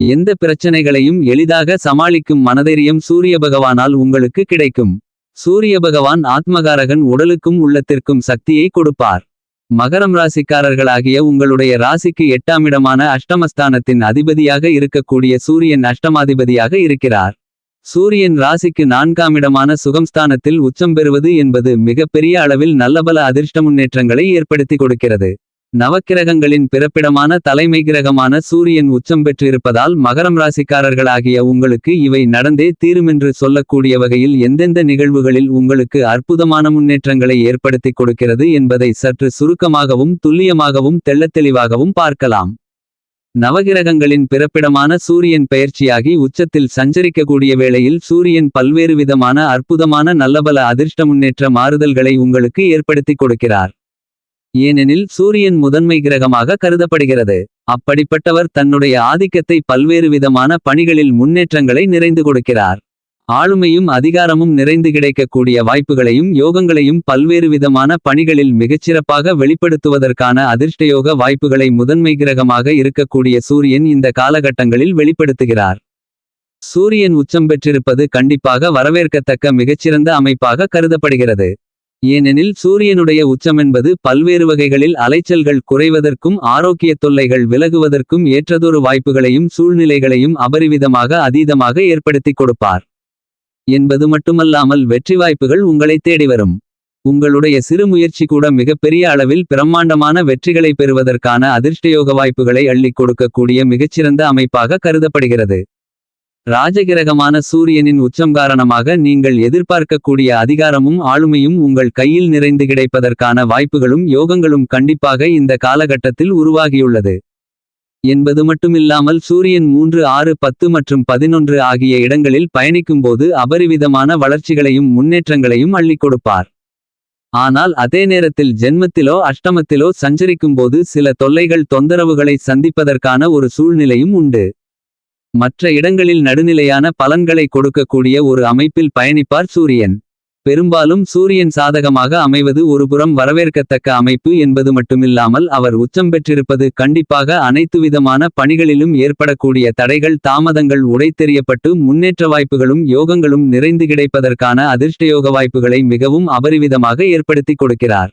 எந்த பிரச்சனைகளையும் எளிதாக சமாளிக்கும் மனதைரியம் சூரிய பகவானால் உங்களுக்கு கிடைக்கும். சூரிய பகவான் ஆத்மகாரகன் உடலுக்கும் உள்ளத்திற்கும் சக்தியை கொடுப்பார். மகரம் ராசிக்காரர்களாகிய உங்களுடைய ராசிக்கு எட்டாம் இடமான அஷ்டமஸ்தானத்தின் அதிபதியாக இருக்கக்கூடிய சூரியன் அஷ்டமாதிபதியாக இருக்கிறார். சூரியன் ராசிக்கு நான்காம் இடமான சுகம்ஸ்தானத்தில் உச்சம் பெறுவது என்பது மிகப்பெரிய அளவில் நல்லபல அதிர்ஷ்ட முன்னேற்றங்களை ஏற்படுத்தி கொடுக்கிறது. நவக்கிரகங்களின் பிறப்பிடமான தலைமை கிரகமான சூரியன் உச்சம் பெற்றிருப்பதால் மகரம் ராசிக்காரர்களாகிய உங்களுக்கு இவை நடந்தே தீருமென்று சொல்லக்கூடிய வகையில் எந்தெந்த நிகழ்வுகளில் உங்களுக்கு அற்புதமான முன்னேற்றங்களை ஏற்படுத்தி கொடுக்கிறது என்பதை சற்று சுருக்கமாகவும் துல்லியமாகவும் தெள்ளத்தெளிவாகவும் பார்க்கலாம். நவகிரகங்களின் பிறப்பிடமான சூரியன் பெயர்ச்சியாகி உச்சத்தில் சஞ்சரிக்கக்கூடிய வேளையில் சூரியன் பல்வேறு விதமான அற்புதமான நல்லபல அதிர்ஷ்ட முன்னேற்ற மாறுதல்களை உங்களுக்கு ஏற்படுத்தி கொடுக்கிறார். ஏனெனில் சூரியன் முதன்மை கிரகமாக கருதப்படுகிறது. அப்படிப்பட்டவர் தன்னுடைய ஆதிக்கத்தை பல்வேறு விதமான பணிகளில் முன்னேற்றங்களை நிறைந்து கொடுக்கிறார். ஆளுமையும் அதிகாரமும் நிறைந்து கிடைக்கக்கூடிய வாய்ப்புகளையும் யோகங்களையும் பல்வேறு விதமான பணிகளில் மிகச்சிறப்பாக வெளிப்படுத்துவதற்கான அதிர்ஷ்டயோக வாய்ப்புகளை முதன்மை கிரகமாக இருக்கக்கூடிய சூரியன் இந்த காலகட்டங்களில் வெளிப்படுத்துகிறார். சூரியன் உச்சம் பெற்றிருப்பது கண்டிப்பாக வரவேற்கத்தக்க மிகச்சிறந்த அமைப்பாக கருதப்படுகிறது. ஏனெனில் சூரியனுடைய உச்சமென்பது பல்வேறு வகைகளில் அலைச்சல்கள் குறைவதற்கும் ஆரோக்கிய தொல்லைகள் விலகுவதற்கும் ஏற்றதொரு வாய்ப்புகளையும் சூழ்நிலைகளையும் அபரிவிதமாக அதீதமாக ஏற்படுத்திக் கொடுப்பார். என்பது மட்டுமல்லாமல் வெற்றி வாய்ப்புகள் உங்களை தேடி வரும். உங்களுடைய சிறு முயற்சி கூட மிகப்பெரிய அளவில் பிரம்மாண்டமான வெற்றிகளை பெறுவதற்கான அதிர்ஷ்டயோக வாய்ப்புகளை அள்ளிக் கொடுக்கக்கூடிய மிகச்சிறந்த அமைப்பாக கருதப்படுகிறது. ராஜகிரகமான சூரியனின் உச்சம் காரணமாக நீங்கள் எதிர்பார்க்கக்கூடிய அதிகாரமும் ஆளுமையும் உங்கள் கையில் நிறைந்து கிடைப்பதற்கான வாய்ப்புகளும் யோகங்களும் கண்டிப்பாக இந்த காலகட்டத்தில் உருவாகியுள்ளது. என்பது மட்டுமில்லாமல் சூரியன் மூன்று ஆறு பத்து மற்றும் பதினொன்று ஆகிய இடங்களில் பயணிக்கும்போது அபரிவிதமான வளர்ச்சிகளையும் முன்னேற்றங்களையும் அள்ளிக் கொடுப்பார். ஆனால் அதே நேரத்தில் ஜென்மத்திலோ அஷ்டமத்திலோ சஞ்சரிக்கும்போது சில தொல்லைகள் தொந்தரவுகளை சந்திப்பதற்கான ஒரு சூழ்நிலையும் உண்டு. மற்ற இடங்களில் நடுநிலையான பலன்களை கொடுக்கக்கூடிய ஒரு அமைப்பில் பயணிப்பார் சூரியன். பெரும்பாலும் சூரியன் சாதகமாக அமைவது ஒருபுறம் வரவேற்கத்தக்க அமைப்பு என்பது மட்டுமில்லாமல் அவர் உச்சம் பெற்றிருப்பது கண்டிப்பாக அனைத்து விதமான பணிகளிலும் ஏற்படக்கூடிய தடைகள் தாமதங்கள் உடைத்தெறியப்பட்டு முன்னேற்ற வாய்ப்புகளும் யோகங்களும் நிறைந்து கிடைப்பதற்கான அதிர்ஷ்டயோக வாய்ப்புகளை மிகவும் அபரிவிதமாக ஏற்படுத்தி கொடுக்கிறார்.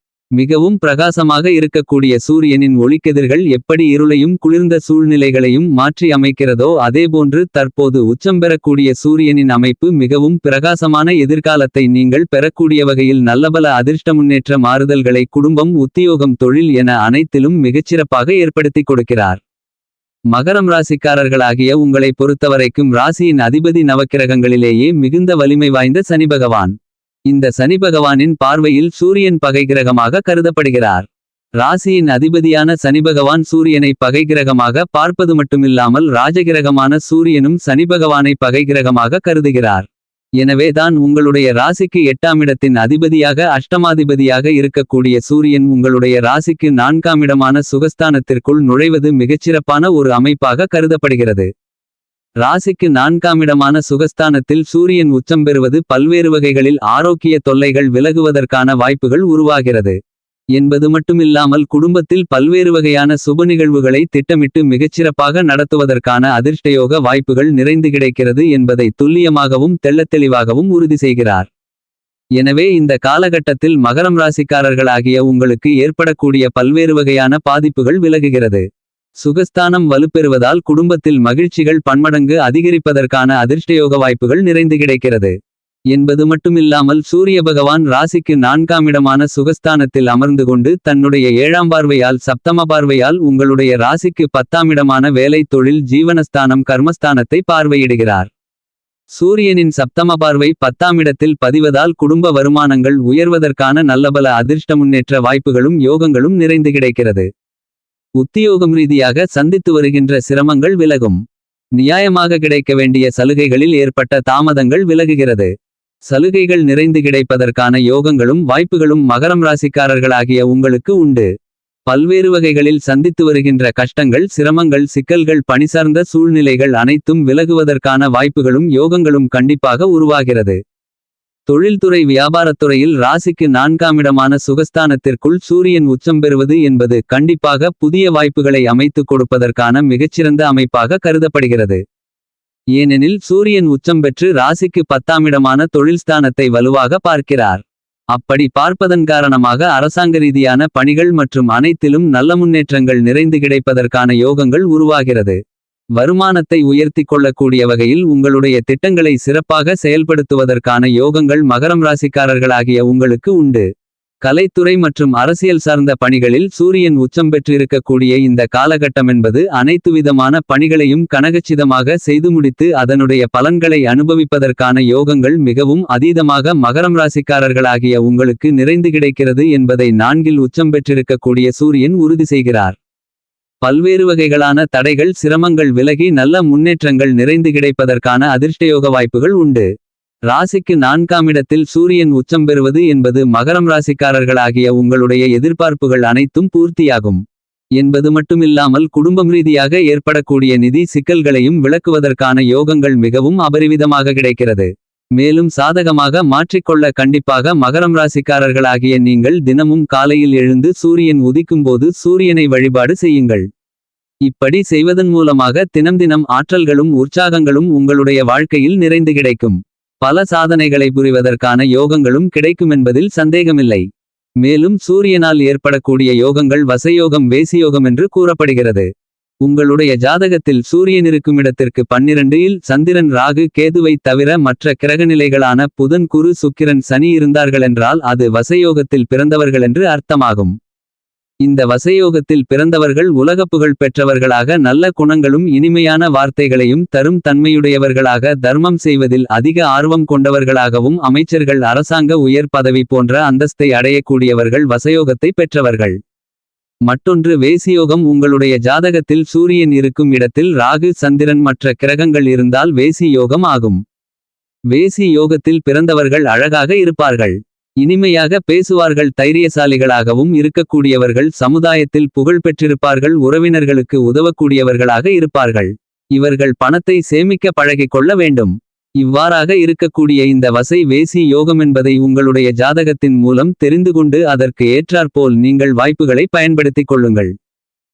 மிகவும் பிரகாசமாக இருக்கக்கூடிய சூரியனின் ஒளிக்கதிர்கள் எப்படி இருளையும் குளிர்ந்த சூழ்நிலைகளையும் மாற்றி அமைக்கிறதோ அதேபோன்று தற்போது உச்சம் பெறக்கூடிய சூரியனின் அமைப்பு மிகவும் பிரகாசமான எதிர்காலத்தை நீங்கள் பெறக்கூடிய வகையில் நல்லபல அதிர்ஷ்ட முன்னேற்ற மாறுதல்களை குடும்பம் உத்தியோகம் தொழில் என அனைத்திலும் மிகச்சிறப்பாக ஏற்படுத்திக் கொடுக்கிறார். மகரம் ராசிக்காரர்களாகிய உங்களை பொறுத்தவரைக்கும் ராசியின் அதிபதி நவக்கிரகங்களிலேயே மிகுந்த வலிமை வாய்ந்த சனிபகவான். இந்த சனிபகவானின் பார்வையில் சூரியன் பகை கிரகமாக கருதப்படுகிறார். ராசியின் அதிபதியான சனிபகவான் சூரியனை பகைகிரகமாக பார்ப்பது மட்டுமில்லாமல் ராஜகிரகமான சூரியனும் சனிபகவானை பகைகிரகமாக கருதுகிறார். எனவே தான் உங்களுடைய ராசிக்கு எட்டாம் இடத்தின் அதிபதியாக அஷ்டமாதிபதியாக இருக்கக்கூடிய சூரியன் உங்களுடைய ராசிக்கு நான்காம் இடமான சுகஸ்தானத்திற்குள் நுழைவது மிகச்சிறப்பான ஒரு அமைப்பாக கருதப்படுகிறது. ராசிக்கு நான்காமிடமான சுகஸ்தானத்தில் சூரியன் உச்சம் பெறுவது பல்வேறு வகைகளில் ஆரோக்கிய தொல்லைகள் விலகுவதற்கான வாய்ப்புகள் உருவாகிறது. என்பது மட்டுமில்லாமல் குடும்பத்தில் பல்வேறு வகையான சுப நிகழ்வுகளை திட்டமிட்டு மிகச்சிறப்பாக நடத்துவதற்கான அதிர்ஷ்டயோக வாய்ப்புகள் நிறைந்து கிடைக்கிறது என்பதை துல்லியமாகவும் தெள்ளத்தெளிவாகவும் உறுதி செய்கிறார். எனவே இந்த காலகட்டத்தில் மகரம் ராசிக்காரர்களாகிய உங்களுக்கு ஏற்படக்கூடிய பல்வேறு வகையான பாதிப்புகள் விலகுகிறது. சுகஸ்தானம் வலுப்பெறுவதால் குடும்பத்தில் மகிழ்ச்சிகள் பன்மடங்கு அதிகரிப்பதற்கான அதிர்ஷ்டயோக வாய்ப்புகள் நிறைந்து கிடைக்கிறது. என்பது மட்டுமில்லாமல் சூரிய பகவான் ராசிக்கு நான்காமிடமான சுகஸ்தானத்தில் அமர்ந்து கொண்டு தன்னுடைய ஏழாம் பார்வையால் சப்தம பார்வையால் உங்களுடைய ராசிக்கு பத்தாமிடமான வேலை தொழில் ஜீவனஸ்தானம் கர்மஸ்தானத்தை பார்வையிடுகிறார். சூரியனின் சப்தம பார்வை பத்தாமிடத்தில் பதிவதால் குடும்ப வருமானங்கள் உயர்வதற்கான நல்லபல அதிர்ஷ்ட முன்னேற்ற வாய்ப்புகளும் யோகங்களும் நிறைந்து கிடைக்கிறது. உத்தியோகம் ரீதியாக சந்தித்து வருகின்ற சிரமங்கள் விலகும். நியாயமாக கிடைக்க வேண்டிய சலுகைகளில் ஏற்பட்ட தாமதங்கள் விலகுகிறது. சலுகைகள் நிறைந்து கிடைப்பதற்கான யோகங்களும் வாய்ப்புகளும் மகரம் ராசிக்காரர்களாகிய உங்களுக்கு உண்டு. பல்வேறு வகைகளில் சந்தித்து வருகின்ற கஷ்டங்கள் சிரமங்கள் சிக்கல்கள் பணிசார்ந்த சூழ்நிலைகள் அனைத்தும் விலகுவதற்கான வாய்ப்புகளும் யோகங்களும் கண்டிப்பாக உருவாகிறது. தொழில்துறை வியாபாரத்துறையில் ராசிக்கு நான்காமிடமான சுகஸ்தானத்திற்குள் சூரியன் உச்சம் பெறுவது என்பது கண்டிப்பாக புதிய வாய்ப்புகளை அமைத்துக் கொடுப்பதற்கான மிகச்சிறந்த அமைப்பாக கருதப்படுகிறது. ஏனெனில் சூரியன் உச்சம் பெற்று ராசிக்கு பத்தாமிடமான தொழில்ஸ்தானத்தை வலுவாக பார்க்கிறார். அப்படி பார்ப்பதன் காரணமாக அரசாங்க ரீதியான பணிகள் மற்றும் அனைத்திலும் நல்ல முன்னேற்றங்கள் நிறைந்து கிடைப்பதற்கான யோகங்கள் உருவாகிறது. வருமானத்தை உயர்த்திக் கொள்ளக்கூடிய வகையில் உங்களுடைய திட்டங்களை சிறப்பாக செயல்படுத்துவதற்கான யோகங்கள் மகரம் ராசிக்காரர்களாகிய உங்களுக்கு உண்டு. கலைத்துறை மற்றும் அரசியல் சார்ந்த பணிகளில் சூரியன் உச்சம் பெற்றிருக்கக்கூடிய இந்த காலகட்டமென்பது அனைத்துவிதமான பணிகளையும் கனகச்சிதமாக செய்து முடித்து அதனுடைய பலன்களை அனுபவிப்பதற்கான யோகங்கள் மிகவும் அதீதமாக மகரம் ராசிக்காரர்களாகிய உங்களுக்கு நிறைந்து கிடைக்கிறது என்பதை நான்கில் உச்சம் பெற்றிருக்கக்கூடிய சூரியன் உறுதி செய்கிறார். பல்வேறு வகைகளான தடைகள் சிரமங்கள் விலகி நல்ல முன்னேற்றங்கள் நிறைந்து கிடைப்பதற்கான அதிர்ஷ்டயோக வாய்ப்புகள் உண்டு. ராசிக்கு நான்காமிடத்தில் சூரியன் உச்சம் பெறுவது என்பது மகரம் ராசிக்காரர்களாகிய உங்களுடைய எதிர்பார்ப்புகள் அனைத்தும் பூர்த்தியாகும். என்பது மட்டுமில்லாமல் குடும்பம் ரீதியாக ஏற்படக்கூடிய நிதி சிக்கல்களையும் விளக்குவதற்கான யோகங்கள் மிகவும் அபரிவிதமாக கிடைக்கிறது. மேலும் சாதகமாக மாற்றிக்கொள்ள கண்டிப்பாக மகரம் ராசிக்காரர்களாகிய நீங்கள் தினமும் காலையில் எழுந்து சூரியன் உதிக்கும்போது சூரியனை வழிபாடு செய்யுங்கள். இப்படி செய்வதன் மூலமாக தினம் தினம் ஆற்றல்களும் உற்சாகங்களும் உங்களுடைய வாழ்க்கையில் நிறைந்து கிடைக்கும். பல சாதனைகளை புரிவதற்கான யோகங்களும் கிடைக்குமென்பதில் சந்தேகமில்லை. மேலும் சூரியனால் ஏற்படக்கூடிய யோகங்கள் வசயோகம் வேசியோகம் என்று கூறப்படுகிறது. உங்களுடைய ஜாதகத்தில் சூரியன் இருக்கும் இடத்திற்கு பன்னிரண்டு இல் சந்திரன் ராகு கேதுவைத் தவிர மற்ற கிரகநிலைகளான புதன் குரு சுக்கிரன் சனி இருந்தார்களென்றால் அது வசயோகத்தில் பிறந்தவர்களென்று அர்த்தமாகும். இந்த வசயோகத்தில் பிறந்தவர்கள் உலகப்புகழ் பெற்றவர்களாக நல்ல குணங்களும் இனிமையான வார்த்தைகளையும் தரும் தன்மையுடையவர்களாக தர்மம் செய்வதில் அதிக ஆர்வம் கொண்டவர்களாகவும் அமைச்சர்கள் அரசாங்க உயர் பதவி போன்ற அந்தஸ்தை அடையக்கூடியவர்கள் வசயோகத்தை பெற்றவர்கள். மற்றொன்று வேசியோகம். உங்களுடைய ஜாதகத்தில் சூரியன் இருக்கும் இடத்தில் ராகு சந்திரன் மற்ற கிரகங்கள் இருந்தால் வேசி யோகம் ஆகும். வேசி யோகத்தில் பிறந்தவர்கள் அழகாக இருப்பார்கள். இனிமையாக பேசுவார்கள். தைரியசாலிகளாகவும் இருக்கக்கூடியவர்கள் சமுதாயத்தில் புகழ் பெற்றிருப்பார்கள். உறவினர்களுக்கு உதவக்கூடியவர்களாக இருப்பார்கள். இவர்கள் பணத்தை சேமிக்க பழகிக் கொள்ள வேண்டும். இவ்வாறாக இருக்கக்கூடிய இந்த வசை வேசி யோகமென்பதை உங்களுடைய ஜாதகத்தின் மூலம் தெரிந்து கொண்டு அதற்கு ஏற்றாற்போல் நீங்கள் வாய்ப்புகளை பயன்படுத்திக் கொள்ளுங்கள்.